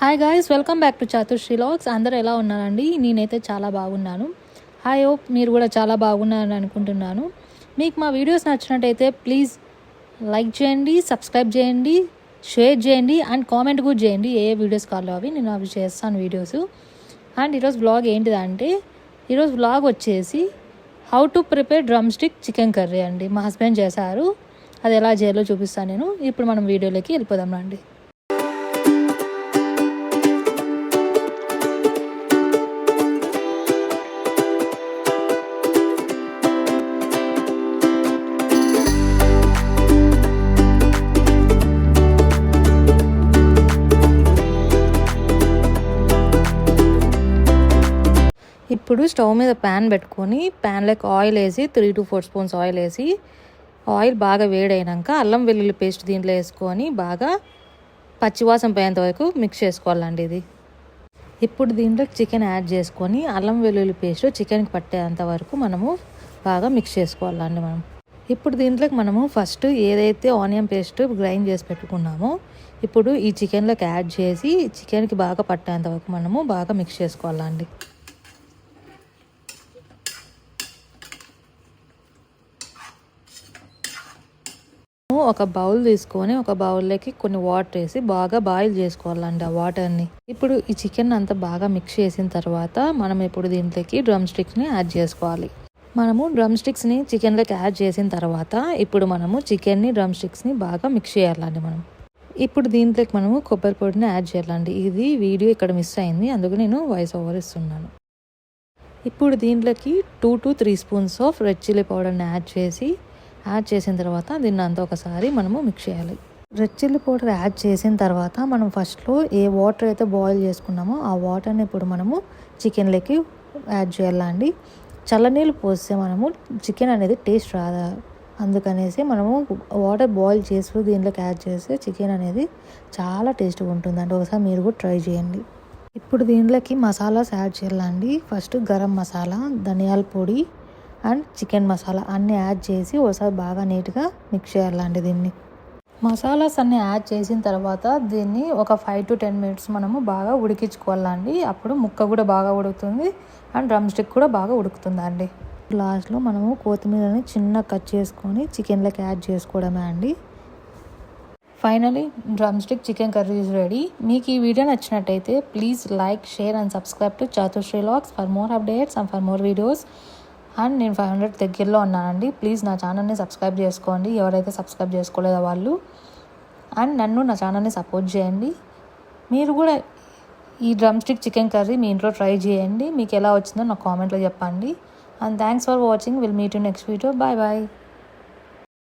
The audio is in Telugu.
Hi guys welcome back to Chatushri vlogs అందరూ ఎలా ఉన్నారండి? నేనైతే చాలా బాగున్నాను. హాయ్ హోప్ మీరు కూడా చాలా బాగున్నారని అనుకుంటున్నాను. మీకు మా వీడియోస్ నచ్చినట్టయితే ప్లీజ్ లైక్ చేయండి సబ్స్క్రైబ్ చేయండి షేర్ చేయండి అండ్ కామెంట్ కూడా చేయండి. ఏ ఏ వీడియోస్ కావాలో అవి. నేను అవి చేస్తాను వీడియోస్ అండ్ ఈరోజు బ్లాగ్ ఏంటిదంటే ఈరోజు బ్లాగ్ వచ్చేసి how to prepare drumstick chicken curry అండి. మా హస్బెండ్ చేశారు. అది ఎలా చేయాలో చూపిస్తాను నేను. ఇప్పుడు మనం వీడియోలోకి వెళ్ళిపోదాం రండి. ఇప్పుడు స్టవ్ మీద ప్యాన్ పెట్టుకొని ప్యాన్లోకి ఆయిల్ వేసి three to four spoons oil వేసి ఆయిల్ బాగా వేడైనాక అల్లం వెల్లుల్లి పేస్ట్ దీంట్లో వేసుకొని బాగా పచ్చివాసం పోయేంత వరకు మిక్స్ చేసుకోవాలండి ఇది. ఇప్పుడు దీంట్లో చికెన్ యాడ్ చేసుకొని అల్లం వెల్లుల్లి పేస్ట్ చికెన్కి పట్టేంత వరకు మనము బాగా మిక్స్ చేసుకోవాలండి మనం. ఇప్పుడు దీంట్లోకి మనము ఫస్ట్ ఏదైతే ఆనియన్ పేస్ట్ గ్రైండ్ చేసి పెట్టుకున్నామో ఇప్పుడు ఈ చికెన్లోకి యాడ్ చేసి చికెన్కి బాగా పట్టేంత వరకు మనము బాగా మిక్స్ చేసుకోవాలండి. ఒక బౌల్ తీసుకొని ఒక బౌల్లోకి కొన్ని వాటర్ వేసి బాగా బాయిల్ చేసుకోవాలండి ఆ వాటర్ని. ఇప్పుడు ఈ చికెన్ అంతా బాగా మిక్స్ చేసిన తర్వాత మనం ఇప్పుడు దీంట్లోకి డ్రమ్ స్టిక్స్ని యాడ్ చేసుకోవాలి. మనము డ్రమ్ స్టిక్స్ని చికెన్లోకి యాడ్ చేసిన తర్వాత ఇప్పుడు మనము చికెన్ని డ్రమ్ స్టిక్స్ని బాగా మిక్స్ చేయాలండి మనం. ఇప్పుడు దీంట్లోకి మనము కొబ్బరి పొడిని యాడ్ చేయాలండి. ఇది వీడియో ఇక్కడ మిస్ అయింది అందుకు నేను వాయిస్ ఓవర్ ఇస్తున్నాను. ఇప్పుడు దీంట్లోకి two to three spoons of red chilli పౌడర్ని యాడ్ చేసి యాడ్ చేసిన తర్వాత దీన్ని అంతా ఒకసారి మనము మిక్స్ చేయాలి. రెడ్ చిల్లీ పౌడర్ యాడ్ చేసిన తర్వాత మనం ఫస్ట్లో ఏ వాటర్ అయితే బాయిల్ చేసుకున్నామో ఆ వాటర్ని ఇప్పుడు మనము చికెన్లోకి యాడ్ చేయాలండి చల్లనీళ్ళు పోస్తే మనము చికెన్ అనేది టేస్ట్ రాదా? అందుకనేసి మనము వాటర్ బాయిల్ చేసి దీంట్లోకి యాడ్ చేస్తే చికెన్ అనేది చాలా టేస్ట్గా ఉంటుందండి. ఒకసారి మీరు కూడా ట్రై చేయండి. ఇప్పుడు దీంట్లోకి మసాలాస్ యాడ్ చేయాలండి ఫస్ట్ గరం మసాలా ధనియాల పొడి అండ్ చికెన్ మసాలా అన్నీ యాడ్ చేసి ఒకసారి బాగా నీట్గా మిక్స్ చేయాలండి దీన్ని. మసాలాస్ అన్నీ యాడ్ చేసిన తర్వాత దీన్ని ఒక ఫైవ్ టు టెన్ మినిట్స్ మనము బాగా ఉడికించుకోవాలండి. అప్పుడు ముక్క కూడా బాగా ఉడుకుతుంది అండ్ డ్రమ్ స్టిక్ కూడా బాగా ఉడుకుతుందండి. లాస్ట్లో మనము కొత్తిమీరని చిన్న కట్ చేసుకొని చికెన్లోకి యాడ్ చేసుకోవడమే అండి. Finally drumstick chicken curry is ready మీకు ఈ వీడియో నచ్చినట్టయితే please like share and subscribe to Chatushri vlogs for more updates and for more videos. And నేను ఫైవ్ హండ్రెడ్ దగ్గరలో ఉన్నానండి. ప్లీజ్ నా ఛానల్ని సబ్స్క్రైబ్ చేసుకోండి. ఎవరైతే సబ్స్క్రైబ్ చేసుకోలేదో వాళ్ళు. అండ్ నన్ను నా ఛానల్ని సపోర్ట్ చేయండి. మీరు కూడా ఈ డ్రమ్ స్టిక్ చికెన్ కర్రీ మీ ఇంట్లో ట్రై చేయండి. మీకు ఎలా వచ్చిందో నాకు కామెంట్లో చెప్పండి. And thanks for watching. Will meet you next video. Bye bye.